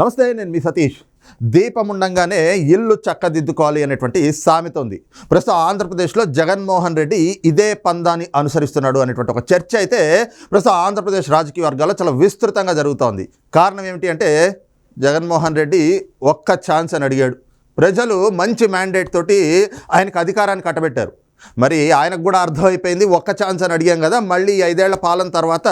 నమస్తే నేను మీ సతీష్. దీపం ఉండంగానే ఇల్లు చక్కదిద్దుకోవాలి అనేటువంటి సామెత ఉంది. ప్రస్తుతం ఆంధ్రప్రదేశ్లో జగన్మోహన్ రెడ్డి ఇదే పందాన్ని అనుసరిస్తున్నాడు అనేటువంటి ఒక చర్చ అయితే ప్రస్తుతం ఆంధ్రప్రదేశ్ రాజకీయ వర్గాల్లో చాలా విస్తృతంగా జరుగుతోంది. కారణం ఏమిటి అంటే జగన్మోహన్ రెడ్డి ఒక్క ఛాన్స్ అని అడిగాడు. ప్రజలు మంచి మ్యాండేట్ తోటి ఆయనకు అధికారాన్ని కట్టబెట్టారు. మరి ఆయనకు కూడా అర్థమైపోయింది. ఒక్క ఛాన్స్ అని అడిగాం కదా మళ్ళీ ఐదేళ్ళ పాలన తర్వాత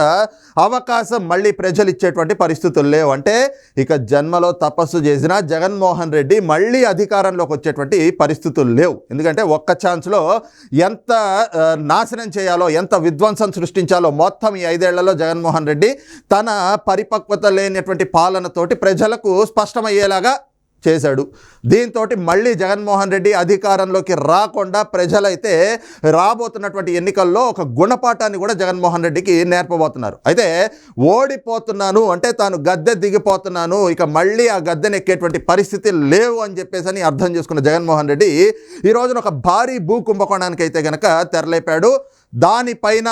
అవకాశం మళ్ళీ ప్రజలు ఇచ్చేటువంటి పరిస్థితులు లేవు. అంటే ఇక జన్మలో తపస్సు చేసిన జగన్మోహన్ రెడ్డి మళ్ళీ అధికారంలోకి వచ్చేటువంటి పరిస్థితులు లేవు. ఎందుకంటే ఒక్క ఛాన్స్లో ఎంత నాశనం చేయాలో ఎంత విధ్వంసం సృష్టించాలో మొత్తం ఈ ఐదేళ్ళలో జగన్మోహన్ రెడ్డి తన పరిపక్వత లేనటువంటి పాలనతోటి ప్రజలకు స్పష్టమయ్యేలాగా చేశాడు. దీంతో మళ్ళీ జగన్మోహన్ రెడ్డి అధికారంలోకి రాకుండా ప్రజలైతే రాబోతున్నటువంటి ఎన్నికల్లో ఒక గుణపాఠాన్ని కూడా జగన్మోహన్ రెడ్డికి నేర్పబోతున్నారు. అయితే ఓడిపోతున్నాను అంటే తాను గద్దె దిగిపోతున్నాను ఇక మళ్ళీ ఆ గద్దెని ఎక్కేటువంటి పరిస్థితి లేవు అని చెప్పేసి అని అర్థం చేసుకున్న జగన్మోహన్ రెడ్డి ఈ రోజున ఒక భారీ భూ కుంభకోణానికి అయితే గనక తెరలేపాడు. దానిపైన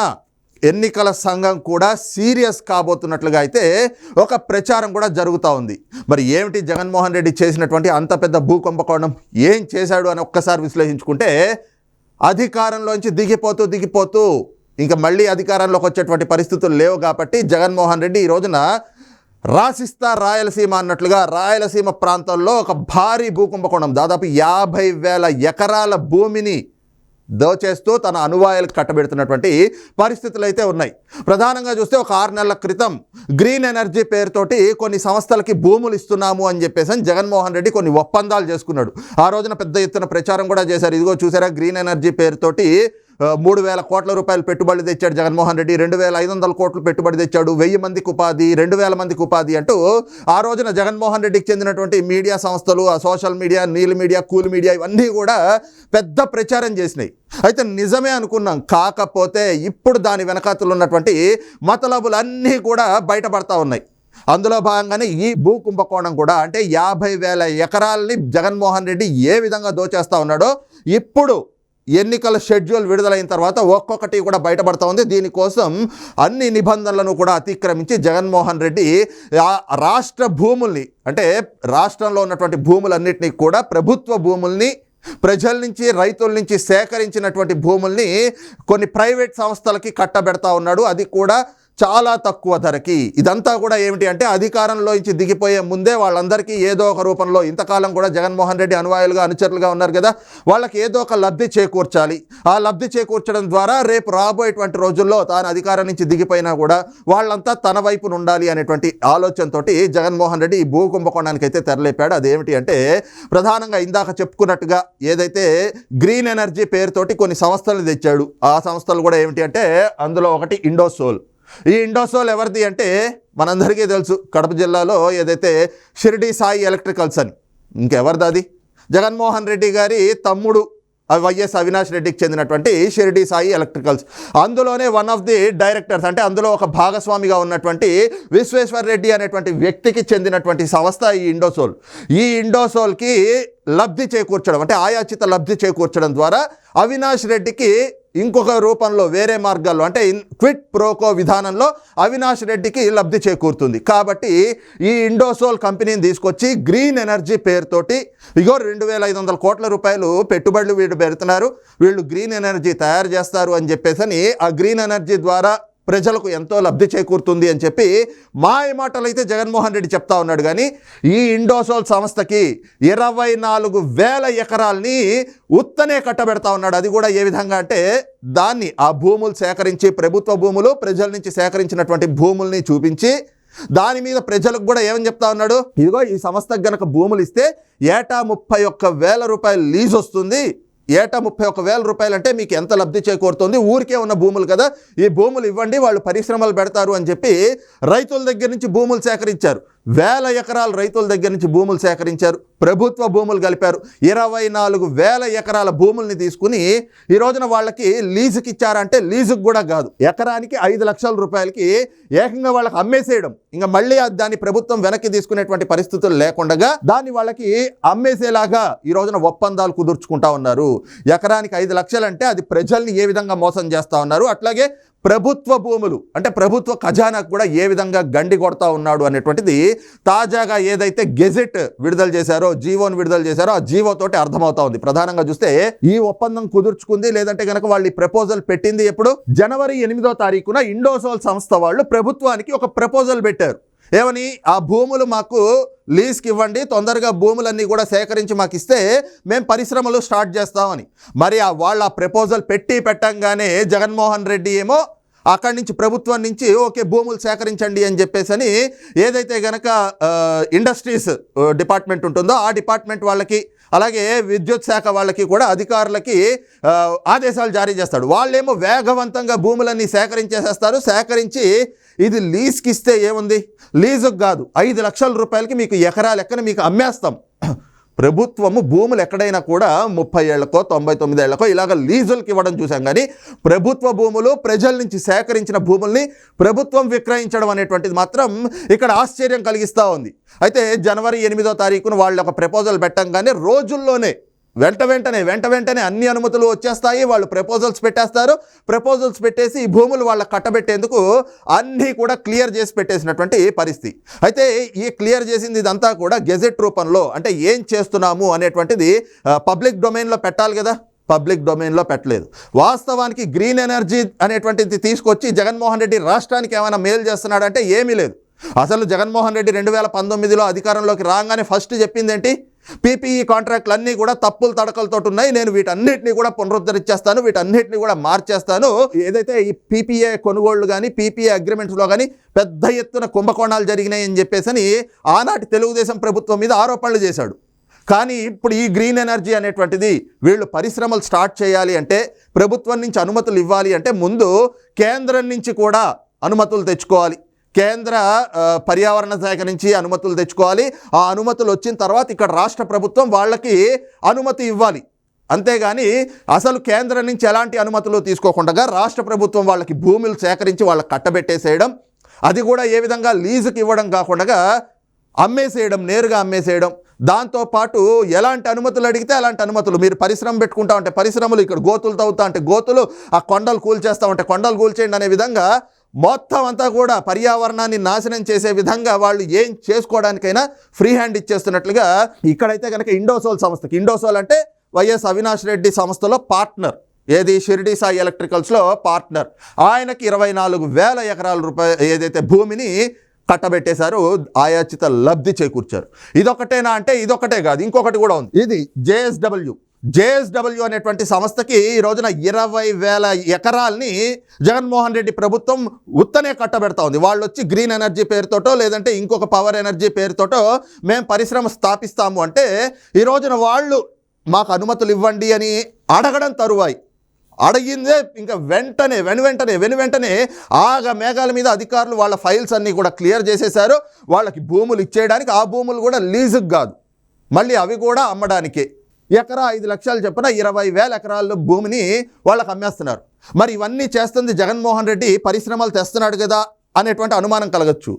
ఎన్నికల సంఘం కూడా సీరియస్ కాబోతున్నట్లుగా అయితే ఒక ప్రచారం కూడా జరుగుతూ ఉంది. మరి ఏమిటి జగన్మోహన్ రెడ్డి చేసినటువంటి అంత పెద్ద భూ కుంభకోణం? ఏం చేశాడు అని ఒక్కసారి విశ్లేషించుకుంటే అధికారంలోంచి దిగిపోతూ దిగిపోతూ ఇంకా మళ్ళీ అధికారంలోకి వచ్చేటువంటి పరిస్థితులు లేవు కాబట్టి జగన్మోహన్ రెడ్డి ఈ రోజున రాసిస్తా రాయలసీమ అన్నట్లుగా రాయలసీమ ప్రాంతంలో ఒక భారీ భూకుంభకోణం దాదాపు యాభై వేల ఎకరాల భూమిని దోచేస్తూ తన అనువాయాలకు కట్టబెడుతున్నటువంటి పరిస్థితులు అయితే ఉన్నాయి. ప్రధానంగా చూస్తే ఒక ఆరు నెలల క్రితం గ్రీన్ ఎనర్జీ పేరుతోటి కొన్ని సంస్థలకి భూములు ఇస్తున్నాము అని చెప్పేసి అని జగన్మోహన్ రెడ్డి కొన్ని ఒప్పందాలు చేసుకున్నాడు. ఆ రోజున పెద్ద ఎత్తున ప్రచారం కూడా చేశారు. ఇదిగో చూసారా గ్రీన్ ఎనర్జీ పేరుతోటి మూడు వేల కోట్ల రూపాయలు పెట్టుబడి తెచ్చాడు జగన్మోహన్ రెడ్డి రెండు వేల ఐదు వందల కోట్లు పెట్టుబడి తెచ్చాడు వెయ్యి మందికి ఉపాధి రెండు వేల మందికి ఉపాధి అంటూ ఆ రోజున జగన్మోహన్ రెడ్డికి చెందినటువంటి మీడియా సంస్థలు ఆ సోషల్ మీడియా నీల్ మీడియా కూల్ మీడియా ఇవన్నీ కూడా పెద్ద ప్రచారం చేసినాయి. అయితే నిజమే అనుకున్నాం కాకపోతే ఇప్పుడు దాని వెనకాతలు ఉన్నటువంటి మతలబులన్నీ కూడా బయటపడతా ఉన్నాయి. అందులో భాగంగానే ఈ భూ కుంభకోణం కూడా అంటే యాభై వేల ఎకరాలని జగన్మోహన్ రెడ్డి ఏ విధంగా దోచేస్తా ఉన్నాడో ఇప్పుడు ఎన్నికల షెడ్యూల్ విడుదలైన తర్వాత ఒక్కొక్కటి కూడా బయటపడతా ఉంది. దీనికోసం అన్ని నిబంధనలను కూడా అతిక్రమించి జగన్మోహన్ రెడ్డి రాష్ట్ర భూముల్ని అంటే రాష్ట్రంలో ఉన్నటువంటి భూములన్నింటినీ కూడా ప్రభుత్వ భూముల్ని ప్రజల నుంచి రైతుల నుంచి సేకరించినటువంటి భూముల్ని కొన్ని ప్రైవేట్ సంస్థలకి కట్టబెడతా ఉన్నాడు. అది కూడా చాలా తక్కువ ధరకి. ఇదంతా కూడా ఏమిటి అంటే అధికారంలో నుంచి దిగిపోయే ముందే వాళ్ళందరికీ ఏదో ఒక రూపంలో ఇంతకాలం కూడా జగన్మోహన్ రెడ్డి అనువాయులుగా అనుచరులుగా ఉన్నారు కదా వాళ్ళకి ఏదో ఒక లబ్ధి చేకూర్చాలి. ఆ లబ్ధి చేకూర్చడం ద్వారా రేపు రాబోయేటువంటి రోజుల్లో తాను అధికారం నుంచి దిగిపోయినా కూడా వాళ్ళంతా తన వైపున ఉండాలి అనేటువంటి ఆలోచనతోటి జగన్మోహన్ రెడ్డి ఈ భూ కుంభకోణానికి అయితే తెరలేపాడు. అదేమిటి అంటే ప్రధానంగా ఇందాక చెప్పుకున్నట్టుగా ఏదైతే గ్రీన్ ఎనర్జీ పేరుతోటి కొన్ని సంస్థలు తెచ్చాడు. ఆ సంస్థలు కూడా ఏమిటి అంటే అందులో ఒకటి ఇండోసోల్. ఈ ఇండోసోల్ ఎవరిది అంటే మనందరికీ తెలుసు. కడప జిల్లాలో ఏదైతే షిరిడి సాయి ఎలక్ట్రికల్స్ అని ఇంకెవరిది అది? జగన్మోహన్ రెడ్డి గారి తమ్ముడు వైఎస్ అవినాష్ రెడ్డికి చెందినటువంటి షిరిడి సాయి ఎలక్ట్రికల్స్. అందులోనే వన్ ఆఫ్ ది డైరెక్టర్స్ అంటే అందులో ఒక భాగస్వామిగా ఉన్నటువంటి విశ్వేశ్వర్ రెడ్డి అనేటువంటి వ్యక్తికి చెందినటువంటి సంస్థ ఈ ఇండోసోల్. ఈ ఇండోసోల్కి లబ్ధి చేకూర్చడం అంటే ఆయాచిత లబ్ధి చేకూర్చడం ద్వారా అవినాష్ రెడ్డికి ఇంకొక రూపంలో వేరే మార్గాల్లో అంటే ఇన్ క్విట్ ప్రోకో విధానంలో అవినాష్ రెడ్డికి లబ్ధి చేకూరుతుంది. కాబట్టి ఈ ఇండోసోల్ కంపెనీని తీసుకొచ్చి గ్రీన్ ఎనర్జీ పేరుతోటి ఇగో రెండు వేల ఐదు వందల కోట్ల రూపాయలు పెట్టుబడులు వీళ్ళు పెడుతున్నారు వీళ్ళు గ్రీన్ ఎనర్జీ తయారు చేస్తారు అని చెప్పేసి ఆ గ్రీన్ ఎనర్జీ ద్వారా ప్రజలకు ఎంతో లబ్ధి చేకూరుతుంది అని చెప్పి మాయ మాటలు అయితే జగన్మోహన్ రెడ్డి చెప్తా ఉన్నాడు. కానీ ఈ ఇండోసోల్ సంస్థకి ఇరవై నాలుగు వేల ఎకరాల్ని ఉత్తనే కట్టబెడతా ఉన్నాడు. అది కూడా ఏ విధంగా అంటే దాన్ని ఆ భూములు సేకరించి ప్రభుత్వ భూములు ప్రజల నుంచి సేకరించినటువంటి భూముల్ని చూపించి దాని మీద ప్రజలకు కూడా ఏమని చెప్తా ఉన్నాడు? ఇదిగో ఈ సంస్థకు గనక భూములు ఇస్తే ఏటా ముప్పై ఒక్క వేల రూపాయలు లీజ్ వస్తుంది. ఏటా ముప్పై ఒక వేల రూపాయలంటే మీకు ఎంత లబ్ధి చేకూరుతుంది? ఊరికే ఉన్న భూములు కదా. ఈ భూములు ఇవ్వండి వాళ్ళు పరిశ్రమలు పెడతారు అని చెప్పి రైతుల దగ్గర నుంచి భూములు సేకరించారు. వేల ఎకరాలు రైతుల దగ్గర నుంచి భూములు సేకరించారు. ప్రభుత్వ భూములు కలిపారు. ఇరవై నాలుగు వేల ఎకరాల భూముల్ని తీసుకుని ఈ రోజున వాళ్ళకి లీజుకి ఇచ్చారంటే లీజుకి కూడా కాదు. ఎకరానికి ఐదు లక్షల రూపాయలకి ఏకంగా వాళ్ళకి అమ్మేసేయడం. ఇంకా మళ్ళీ దాన్ని ప్రభుత్వం వెనక్కి తీసుకునేటువంటి పరిస్థితులు లేకుండా దాన్ని వాళ్ళకి అమ్మేసేలాగా ఈ రోజున ఒప్పందాలు కుదుర్చుకుంటా ఉన్నారు. ఎకరానికి ఐదు లక్షలంటే అది ప్రజల్ని ఏ విధంగా మోసం చేస్తా ఉన్నారు. అట్లాగే ప్రభుత్వ భూములు అంటే ప్రభుత్వ ఖజానాకు కూడా ఏ విధంగా గండి కొడతా ఉన్నాడు అనేటువంటిది తాజాగా ఏదైతే గెజెట్ విడుదల చేశారో జీవోను విడుదల చేశారో ఆ జీవోతోటి అర్థమవుతా ఉంది. ప్రధానంగా చూస్తే ఈ ఒప్పందం కుదుర్చుకుంది లేదంటే కనుక వాళ్ళు ప్రపోజల్ పెట్టింది ఎప్పుడు? జనవరి ఎనిమిదో తారీఖున ఇండోసోల్ సంస్థ వాళ్ళు ప్రభుత్వానికి ఒక ప్రపోజల్ పెట్టారు. ఏమని? ఆ భూములు మాకు లీజ్కి ఇవ్వండి తొందరగా భూములన్నీ కూడా సేకరించి మాకు ఇస్తే మేము పరిశ్రమలు స్టార్ట్ చేస్తామని. మరి ఆ వాళ్ళ ప్రపోజల్ పెట్టి పెట్టంగానే జగన్మోహన్ రెడ్డి ఏమో అక్కడి నుంచి ప్రభుత్వం నుంచి ఓకే భూములు సేకరించండి అని చెప్పేసి అని ఏదైతే గనక ఇండస్ట్రీస్ డిపార్ట్మెంట్ ఉంటుందో ఆ డిపార్ట్మెంట్ వాళ్ళకి అలాగే విద్యుత్ శాఖ వాళ్ళకి కూడా అధికారులకి ఆదేశాలు జారీ చేస్తాడు. వాళ్ళేమో వేగవంతంగా భూములన్నీ సేకరించేసేస్తారు. సేకరించి ఇది లీజ్కి ఇస్తే ఏముంది? లీజుకు కాదు. ఐదు లక్షల రూపాయలకి మీకు ఎకరా లెక్కన మీకు అమ్మేస్తాం. ప్రభుత్వము భూములు ఎక్కడైనా కూడా ముప్పై ఏళ్ళకో తొంభై తొమ్మిది ఏళ్ళకో ఇలాగ లీజులకి ఇవ్వడం చూసాం కానీ ప్రభుత్వ భూములు ప్రజల నుంచి సేకరించిన భూముల్ని ప్రభుత్వం విక్రయించడం అనేటువంటిది మాత్రం ఇక్కడ ఆశ్చర్యం కలిగిస్తూ ఉంది. అయితే జనవరి ఎనిమిదో తారీఖున వాళ్ళు ఒక ప్రపోజల్ పెట్టంగానే రోజుల్లోనే వెంట వెంటనే వెంట వెంటనే అన్ని అనుమతులు వచ్చేస్తాయి. వాళ్ళు ప్రపోజల్స్ పెట్టేస్తారు. ప్రపోజల్స్ పెట్టేసి ఈ భూములు వాళ్ళకి కట్టబెట్టేందుకు అన్నీ కూడా క్లియర్ చేసి పెట్టేసినటువంటి పరిస్థితి. అయితే ఈ క్లియర్ చేసింది ఇదంతా కూడా గెజెట్ రూపంలో అంటే ఏం చేస్తున్నాము అనేటువంటిది పబ్లిక్ డొమైన్లో పెట్టాలి కదా? పబ్లిక్ డొమైన్లో పెట్టలేదు. వాస్తవానికి గ్రీన్ ఎనర్జీ అనేటువంటిది తీసుకొచ్చి జగన్మోహన్ రెడ్డి రాష్ట్రానికి ఏమైనా మేలు చేస్తున్నాడంటే ఏమీ లేదు. అసలు జగన్మోహన్ రెడ్డి రెండు వేల పంతొమ్మిదిలో అధికారంలోకి రాగానే ఫస్ట్ చెప్పింది ఏంటి పీపీఈ కాంట్రాక్ట్లు అన్నీ కూడా తప్పులు తడకలతో ఉన్నాయి. నేను వీటన్నిటిని కూడా పునరుద్ధరించేస్తాను. వీటన్నిటిని కూడా మార్చేస్తాను. ఏదైతే ఈ పీపీఏ కొనుగోళ్ళు కానీ పీపీఏ అగ్రిమెంట్స్లో కానీ పెద్ద ఎత్తున కుంభకోణాలు జరిగినాయి అని చెప్పేసి అని ఆనాటి తెలుగుదేశం ప్రభుత్వం మీద ఆరోపణలు చేశాడు. కానీ ఇప్పుడు ఈ గ్రీన్ ఎనర్జీ అనేటువంటిది వీళ్ళు పరిశ్రమలు స్టార్ట్ చేయాలి అంటే ప్రభుత్వం నుంచి అనుమతులు ఇవ్వాలి అంటే ముందు కేంద్రం నుంచి కూడా అనుమతులు తెచ్చుకోవాలి. కేంద్ర పర్యావరణ శాఖ నుంచి అనుమతులు తెచ్చుకోవాలి. ఆ అనుమతులు వచ్చిన తర్వాత ఇక్కడ రాష్ట్ర ప్రభుత్వం వాళ్ళకి అనుమతి ఇవ్వాలి. అంతేగాని అసలు కేంద్రం నుంచి ఎలాంటి అనుమతులు తీసుకోకుండా రాష్ట్ర ప్రభుత్వం వాళ్ళకి భూములు సేకరించి వాళ్ళకి కట్టబెట్టేసేయడం అది కూడా ఏ విధంగా లీజుకి ఇవ్వడం కాకుండా అమ్మేసేయడం నేరుగా అమ్మేసేయడం. దాంతోపాటు ఎలాంటి అనుమతులు అడిగితే అలాంటి అనుమతులు. మీరు పరిశ్రమ పెట్టుకుంటా ఉంటే పరిశ్రమలు ఇక్కడ గోతులు తవ్వుతా అంటే గోతులు ఆ కొండలు కూల్చేస్తా ఉంటే కొండలు కూల్చేయండి అనే విధంగా మొత్తం అంతా కూడా పర్యావరణాన్ని నాశనం చేసే విధంగా వాళ్ళు ఏం చేసుకోవడానికైనా ఫ్రీ హ్యాండ్ ఇచ్చేస్తున్నట్లుగా ఇక్కడైతే కనుక ఇండోసోల్ సంస్థకి ఇండోసోల్ అంటే వైఎస్ అవినాష్ రెడ్డి సంస్థలో పార్ట్నర్. ఏది? షిరిడి సాయి ఎలక్ట్రికల్స్లో పార్ట్నర్. ఆయనకి ఇరవై నాలుగు వేల ఎకరాల రూపాయ ఏదైతే భూమిని కట్టబెట్టేశారు ఆయాచిత లబ్ధి చేకూర్చారు. ఇదొకటేనా అంటే ఇదొకటే కాదు ఇంకొకటి కూడా ఉంది. ఇది జేఎస్డబ్ల్యూ. జేఎస్డబ్ల్యూ అనేటువంటి సంస్థకి ఈ రోజున ఇరవై వేల ఎకరాల్ని జగన్మోహన్ రెడ్డి ప్రభుత్వం ఉత్తనే కట్టబెడతా ఉంది. వాళ్ళు వచ్చి గ్రీన్ ఎనర్జీ పేరుతోటో లేదంటే ఇంకొక పవర్ ఎనర్జీ పేరుతోటో మేము పరిశ్రమ స్థాపిస్తాము అంటే ఈ రోజున వాళ్ళు మాకు అనుమతులు ఇవ్వండి అని అడగడం తరువాయి. అడిగిందే ఇంకా వెంటనే వెను వెంటనే వెను వెంటనే ఆగ మేఘాల మీద అధికారులు వాళ్ళ ఫైల్స్ అన్నీ కూడా క్లియర్ చేసేశారు. వాళ్ళకి భూములు ఇచ్చేయడానికి ఆ భూములు కూడా లీజుకు కాదు. మళ్ళీ అవి కూడా అమ్మడానికే. ఎకరా ఐదు లక్షలు చెప్పిన ఇరవై వేల ఎకరాల్లో భూమిని వాళ్ళకి అమ్మేస్తున్నారు. మరి ఇవన్నీ చేస్తుంది జగన్మోహన్ రెడ్డి పరిశ్రమలు తెస్తున్నాడు కదా అనేటువంటి అనుమానం కలగచ్చు.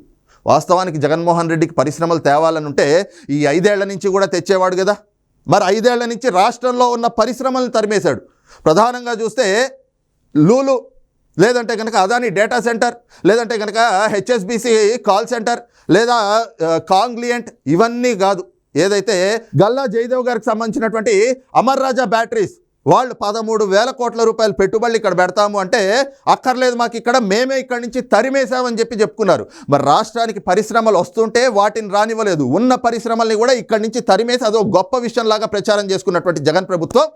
వాస్తవానికి జగన్మోహన్ రెడ్డికి పరిశ్రమలు తేవాలని ఉంటే ఈ ఐదేళ్ళ నుంచి కూడా తెచ్చేవాడు కదా. మరి ఐదేళ్ళ నుంచి రాష్ట్రంలో ఉన్న పరిశ్రమలను తరిమేశాడు. ప్రధానంగా చూస్తే లూలు లేదంటే కనుక అదాని డేటా సెంటర్ లేదంటే కనుక హెచ్ఎస్బిసి కాల్ సెంటర్ లేదా కాంగ్లియంట్ ఇవన్నీ కాదు. ఏదైతే గల్లా జయదేవ్ గారికి సంబంధించినటువంటి అమర్ రాజా బ్యాటరీస్ వాళ్ళు పదమూడు వేల కోట్ల రూపాయలు పెట్టుబడులు ఇక్కడ పెడతాము అంటే అక్కర్లేదు మాకు ఇక్కడ మేమే ఇక్కడి నుంచి తరిమేశామని చెప్పి చెప్పుకున్నారు. మరి రాష్ట్రానికి పరిశ్రమలు వస్తుంటే వాటిని రానివ్వలేదు. ఉన్న పరిశ్రమల్ని కూడా ఇక్కడి నుంచి తరిమేసి అదో గొప్ప విషయంలాగా ప్రచారం చేసుకున్నటువంటి జగన్ ప్రభుత్వం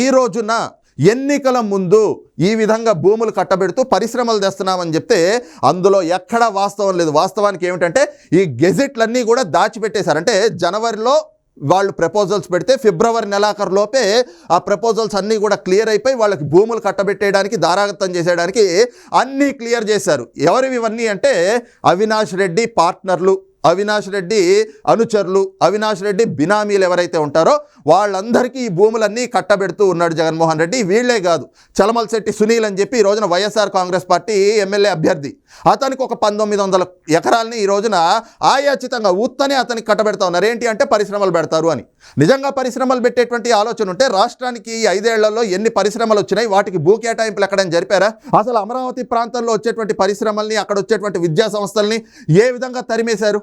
ఈ రోజున ఎన్నికల ముందు ఈ విధంగా భూములు కట్టబెడుతూ పరిశ్రమలు తెస్తున్నామని చెప్తే అందులో ఎక్కడా వాస్తవం లేదు. వాస్తవానికి ఏమిటంటే ఈ గెజెట్లన్నీ కూడా దాచిపెట్టేశారు. అంటే జనవరిలో వాళ్ళు ప్రపోజల్స్ పెడితే ఫిబ్రవరి నెలాఖరు లోపే ఆ ప్రపోజల్స్ అన్నీ కూడా క్లియర్ అయిపోయి వాళ్ళకి భూములు కట్టబెట్టేయడానికి దారాగతం చేసేయడానికి అన్నీ క్లియర్ చేశారు. ఎవరివి ఇవన్నీ అంటే అవినాష్ రెడ్డి పార్ట్నర్లు. అవినాష్ రెడ్డి అనుచరులు అవినాష్ రెడ్డి బినామీలు ఎవరైతే ఉంటారో వాళ్ళందరికీ ఈ భూములన్నీ కట్టబెడుతూ ఉన్నాడు జగన్మోహన్ రెడ్డి. వీళ్ళే కాదు చలమల్శెట్టి సునీల్ అని చెప్పి ఈ రోజున వైఎస్ఆర్ కాంగ్రెస్ పార్టీ ఎమ్మెల్యే అభ్యర్థి. అతనికి ఒక పంతొమ్మిది వందల ఎకరాలని ఈ రోజున ఆయాచితంగా ఉత్తనే అతనికి కట్టబెడతా ఉన్నారు. ఏంటి అంటే పరిశ్రమలు పెడతారు అని. నిజంగా పరిశ్రమలు పెట్టేటువంటి ఆలోచన ఉంటే రాష్ట్రానికి ఈ ఐదేళ్ళలో ఎన్ని పరిశ్రమలు వచ్చినాయి వాటికి భూ కేటాయింపులు ఎక్కడైనా జరిపారా? అసలు అమరావతి ప్రాంతంలో వచ్చేటువంటి పరిశ్రమల్ని అక్కడ వచ్చేటువంటి విద్యా సంస్థల్ని ఏ విధంగా తరిమేశారు?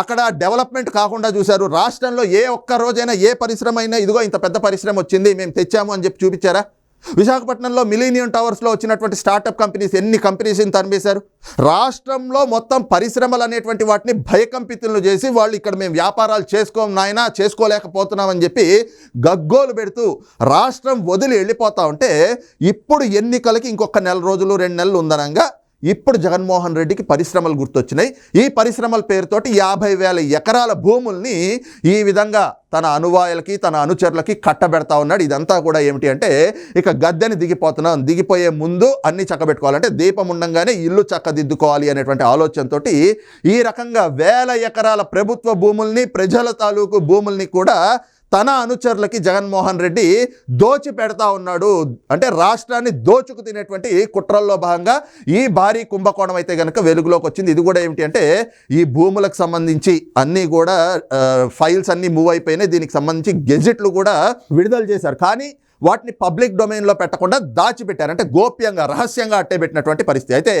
అక్కడ డెవలప్మెంట్ కాకుండా చూశారు. రాష్ట్రంలో ఏ ఒక్క రోజైనా ఏ పరిశ్రమ అయినా ఇదిగో ఇంత పెద్ద పరిశ్రమ వచ్చింది మేము తెచ్చాము అని చెప్పి చూపించారా? విశాఖపట్నంలో మిలీనియం టవర్స్లో వచ్చినటువంటి స్టార్టప్ కంపెనీస్ ఎన్ని కంపెనీస్ని తరిమేశారు? రాష్ట్రంలో మొత్తం పరిశ్రమలు అనేటువంటి వాటిని భయకంపితులను చేసి వాళ్ళు ఇక్కడ మేము వ్యాపారాలు చేసుకోం నాయనా చేసుకోలేకపోతున్నామని చెప్పి గగ్గోలు పెడుతూ రాష్ట్రం వదిలి వెళ్ళిపోతా ఉంటే ఇప్పుడు ఎన్నికలకి ఇంకొక నెల రోజులు రెండు నెలలు ఉందనంగా ఇప్పుడు జగన్మోహన్ రెడ్డికి పరిశ్రమలు గుర్తొచ్చినాయి. ఈ పరిశ్రమల పేరుతోటి యాభై వేల ఎకరాల భూముల్ని ఈ విధంగా తన అనువాయులకి తన అనుచరులకి కట్టబెడతా ఉన్నాడు. ఇదంతా కూడా ఏమిటి అంటే ఇక గద్దెని దిగిపోతున్నాం. దిగిపోయే ముందు అన్ని చక్కబెట్టుకోవాలంటే దీపం ఉండంగానే ఇల్లు చక్కదిద్దుకోవాలి అనేటువంటి ఆలోచనతోటి ఈ రకంగా వేల ఎకరాల ప్రభుత్వ భూముల్ని ప్రజల తాలూకు భూముల్ని కూడా తన అనుచరులకి జగన్మోహన్ రెడ్డి దోచి పెడతా ఉన్నాడు. అంటే రాష్ట్రాన్ని దోచుకు తినేటువంటి కుట్రల్లో భాగంగా ఈ భారీ కుంభకోణం అయితే కనుక వెలుగులోకి వచ్చింది. ఇది కూడా ఏమిటి అంటే ఈ భూములకు సంబంధించి అన్నీ కూడా ఫైల్స్ అన్నీ మూవ్ అయిపోయినాయి. దీనికి సంబంధించి గెజెట్లు కూడా విడుదల చేశారు. కానీ వాటిని పబ్లిక్ డొమైన్లో పెట్టకుండా దాచిపెట్టారు. అంటే గోప్యంగా రహస్యంగా అట్టే పెట్టినటువంటి పరిస్థితి. అయితే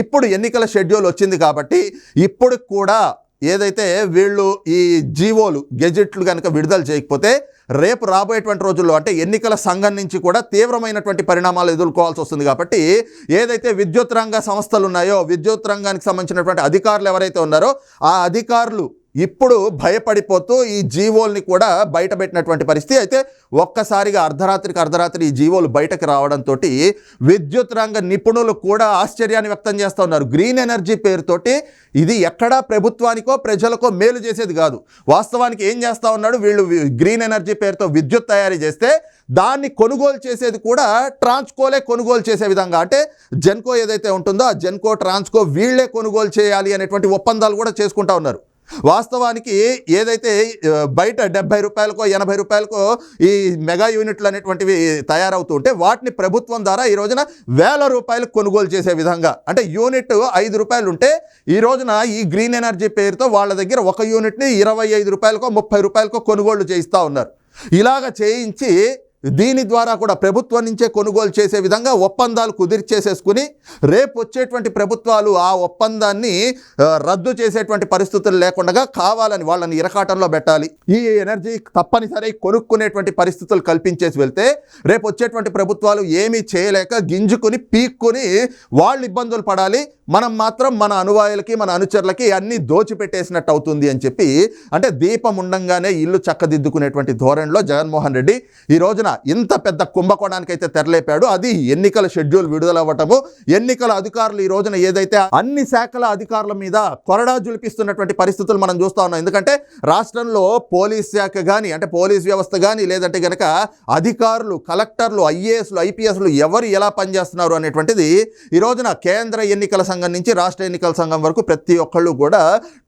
ఇప్పుడు ఎన్నికల షెడ్యూల్ వచ్చింది కాబట్టి ఇప్పుడు కూడా ఏదైతే వీళ్ళు ఈ జీవోలు గెజెట్లు కనుక విడుదల చేయకపోతే రేపు రాబోయేటువంటి రోజుల్లో అంటే ఎన్నికల సంఘం నుంచి కూడా తీవ్రమైనటువంటి పరిణామాలు ఎదుర్కోవాల్సి వస్తుంది కాబట్టి ఏదైతే విద్యుత్ రంగ సంస్థలు ఉన్నాయో విద్యుత్ రంగానికి సంబంధించినటువంటి అధికారులు ఎవరైతే ఉన్నారో ఆ అధికారులు ఇప్పుడు భయపడిపోతూ ఈ జీవోల్ని కూడా బయటపెట్టినటువంటి పరిస్థితి. అయితే ఒక్కసారిగా అర్ధరాత్రికి అర్ధరాత్రి ఈ జీవోలు బయటకు రావడంతో విద్యుత్ రంగ నిపుణులు కూడా ఆశ్చర్యాన్ని వ్యక్తం చేస్తూ ఉన్నారు. గ్రీన్ ఎనర్జీ పేరుతోటి ఇది ఎక్కడా ప్రభుత్వానికో ప్రజలకో మేలు చేసేది కాదు. వాస్తవానికి ఏం చేస్తూ ఉన్నాడు? వీళ్ళు గ్రీన్ ఎనర్జీ పేరుతో విద్యుత్ తయారీ చేస్తే దాన్ని కొనుగోలు చేసేది కూడా ట్రాన్స్కోలే కొనుగోలు చేసే విధంగా. అంటే జెన్కో ఏదైతే ఉంటుందో ఆ జెన్కో ట్రాన్స్కో వీళ్ళే కొనుగోలు చేయాలి అనేటువంటి ఒప్పందాలు కూడా చేసుకుంటా ఉన్నారు. వాస్తవానికి ఏదైతే బయట డెబ్బై రూపాయలకో ఎనభై రూపాయలకో ఈ మెగా యూనిట్లు అనేటువంటివి తయారవుతుంటే వాటిని ప్రభుత్వం ద్వారా ఈ రోజున వేల రూపాయలకు కొనుగోలు చేసే విధంగా అంటే యూనిట్ ఐదు రూపాయలు ఉంటే ఈ రోజున ఈ గ్రీన్ ఎనర్జీ పేరుతో వాళ్ళ దగ్గర ఒక యూనిట్ని ఇరవై ఐదు రూపాయలకో ముప్పై రూపాయలకో కొనుగోళ్ళు చేయిస్తూ ఉన్నారు. ఇలాగ చేయించి దీని ద్వారా కూడా ప్రభుత్వం నుంచే కొనుగోలు చేసే విధంగా ఒప్పందాలు కుదిర్చేసేసుకుని రేపు వచ్చేటువంటి ప్రభుత్వాలు ఆ ఒప్పందాన్ని రద్దు చేసేటువంటి పరిస్థితులు లేకుండా కావాలని వాళ్ళని ఇరకాటంలో పెట్టాలి. ఈ ఎనర్జీ తప్పనిసరి కొనుక్కునేటువంటి పరిస్థితులు కల్పించేసి వెళ్తే రేపు వచ్చేటువంటి ప్రభుత్వాలు ఏమీ చేయలేక గింజుకుని పీక్కుని వాళ్ళు ఇబ్బందులు పడాలి. మనం మాత్రం మన అనువాయులకి మన అనుచరులకి అన్నీ దోచిపెట్టేసినట్టు అవుతుంది అని చెప్పి అంటే దీపం ఉండంగానే ఇల్లు చక్కదిద్దుకునేటువంటి ధోరణిలో జగన్మోహన్ రెడ్డి ఈ రోజున ఇంత పెద్ద కుంభకోణానికి అయితే తెరలేపాడు. అది ఎన్నికల షెడ్యూల్ విడుదలవ్వటము ఎన్నికల అధికారులు ఈ రోజున ఏదైతే అన్ని శాఖల అధికారుల మీద కొరడా జులిపిస్తున్నటువంటి పరిస్థితులు మనం చూస్తా ఉన్నాం. ఎందుకంటే రాష్ట్రంలో పోలీస్ శాఖ కానీ అంటే పోలీస్ వ్యవస్థ కానీ లేదంటే గనక అధికారులు కలెక్టర్లు ఐఏఎస్లు ఐపీఎస్లు ఎవరు ఎలా పనిచేస్తున్నారు అనేటువంటిది ఈ రోజున కేంద్ర ఎన్నికల సంఘం నుంచి రాష్ట్ర ఎన్నికల సంఘం వరకు ప్రతి ఒక్కళ్ళు కూడా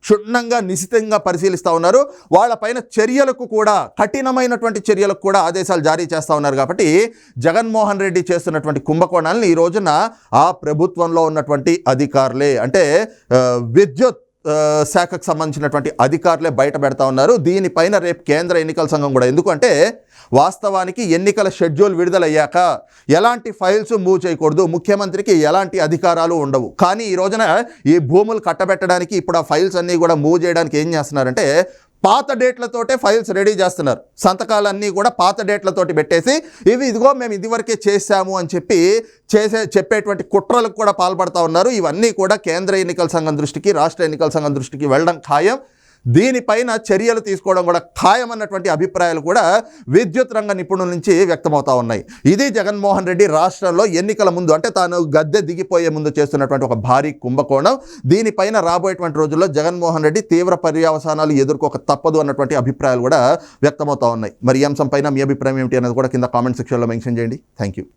క్షుణ్ణంగా నిశితంగా పరిశీలిస్తూ ఉన్నారు. వాళ్ళపైన చర్యలకు కూడా కఠినమైనటువంటి చర్యలకు కూడా ఆదేశాలు జారీ చేస్తూ ఉన్నారు కాబట్టి జగన్మోహన్ రెడ్డి చేస్తున్నటువంటి కుంభకోణాలను ఈ రోజున ఆ ప్రభుత్వంలో ఉన్నటువంటి అధికారులే అంటే విద్యుత్ శాఖకు సంబంధించినటువంటి అధికారులే బయట పెడతా ఉన్నారు. దీనిపైన రేపు కేంద్ర ఎన్నికల సంఘం కూడా. ఎందుకంటే వాస్తవానికి ఎన్నికల షెడ్యూల్ విడుదలయ్యాక ఎలాంటి ఫైల్స్ మూవ్ చేయకూడదు. ముఖ్యమంత్రికి ఎలాంటి అధికారాలు ఉండవు. కానీ ఈ రోజున ఈ భూములు కట్టబెట్టడానికి ఇప్పుడు ఆ ఫైల్స్ అన్నీ కూడా మూవ్ చేయడానికి ఏం చేస్తున్నారంటే పాత డేట్లతోటే ఫైల్స్ రెడీ చేస్తున్నారు. సంతకాలన్నీ కూడా పాత డేట్లతోటి పెట్టేసి ఇవి ఇదిగో మేము ఇదివరకే చేశాము అని చెప్పి చేసే చెప్పేటువంటి కుట్రలకు కూడా పాల్పడతా ఉన్నారు. ఇవన్నీ కూడా కేంద్ర ఎన్నికల సంఘం దృష్టికి రాష్ట్ర ఎన్నికల సంఘం దృష్టికి వెళ్ళడం ఖాయం. దీనిపైన చర్యలు తీసుకోవడం కూడా ఖాయమన్నటువంటి అభిప్రాయాలు కూడా విద్యుత్ రంగ నిపుణుల నుంచి వ్యక్తమవుతా ఉన్నాయి. ఇది జగన్మోహన్ రెడ్డి రాష్ట్రంలో ఎన్నికల ముందు అంటే తాను గద్దె దిగిపోయే ముందు చేస్తున్నటువంటి ఒక భారీ కుంభకోణం. దీనిపైన రాబోయేటువంటి రోజుల్లో జగన్మోహన్ రెడ్డి తీవ్ర పర్యవసానాలు ఎదుర్కోక తప్పదు అన్నటువంటి అభిప్రాయాలు కూడా వ్యక్తమవుతా ఉన్నాయి. మరి ఈ అంశంపైన మీ అభిప్రాయం ఏమిటి అనేది కూడా కింద కామెంట్ సెక్షన్లో మెన్షన్ చేయండి. Thank you